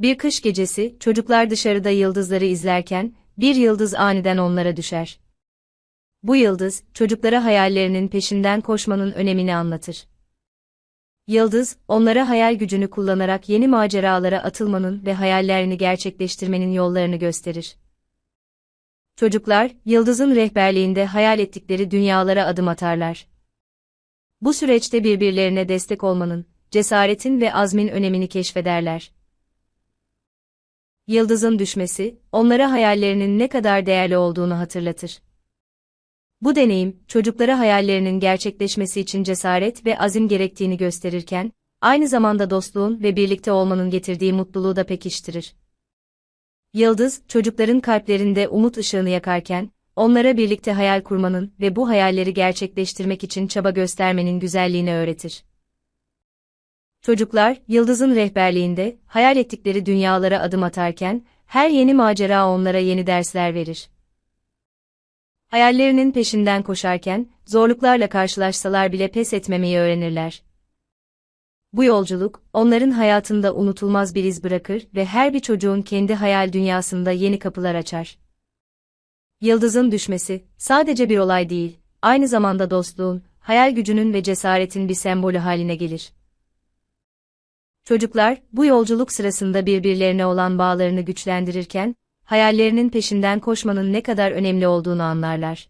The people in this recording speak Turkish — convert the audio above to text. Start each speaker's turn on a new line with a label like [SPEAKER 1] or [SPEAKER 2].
[SPEAKER 1] Bir kış gecesi, çocuklar dışarıda yıldızları izlerken, bir yıldız aniden onlara düşer. Bu yıldız, çocuklara hayallerinin peşinden koşmanın önemini anlatır. Yıldız, onlara hayal gücünü kullanarak yeni maceralara atılmanın ve hayallerini gerçekleştirmenin yollarını gösterir. Çocuklar, yıldızın rehberliğinde hayal ettikleri dünyalara adım atarlar. Bu süreçte birbirlerine destek olmanın, cesaretin ve azmin önemini keşfederler. Yıldızın düşmesi, onlara hayallerinin ne kadar değerli olduğunu hatırlatır. Bu deneyim, çocuklara hayallerinin gerçekleşmesi için cesaret ve azim gerektiğini gösterirken, aynı zamanda dostluğun ve birlikte olmanın getirdiği mutluluğu da pekiştirir. Yıldız, çocukların kalplerinde umut ışığını yakarken, onlara birlikte hayal kurmanın ve bu hayalleri gerçekleştirmek için çaba göstermenin güzelliğini öğretir. Çocuklar, yıldızın rehberliğinde, hayal ettikleri dünyalara adım atarken, her yeni macera onlara yeni dersler verir. Hayallerinin peşinden koşarken, zorluklarla karşılaşsalar bile pes etmemeyi öğrenirler. Bu yolculuk, onların hayatında unutulmaz bir iz bırakır ve her bir çocuğun kendi hayal dünyasında yeni kapılar açar. Yıldızın düşmesi, sadece bir olay değil, aynı zamanda dostluğun, hayal gücünün ve cesaretin bir sembolü haline gelir. Çocuklar, bu yolculuk sırasında birbirlerine olan bağlarını güçlendirirken, hayallerinin peşinden koşmanın ne kadar önemli olduğunu anlarlar.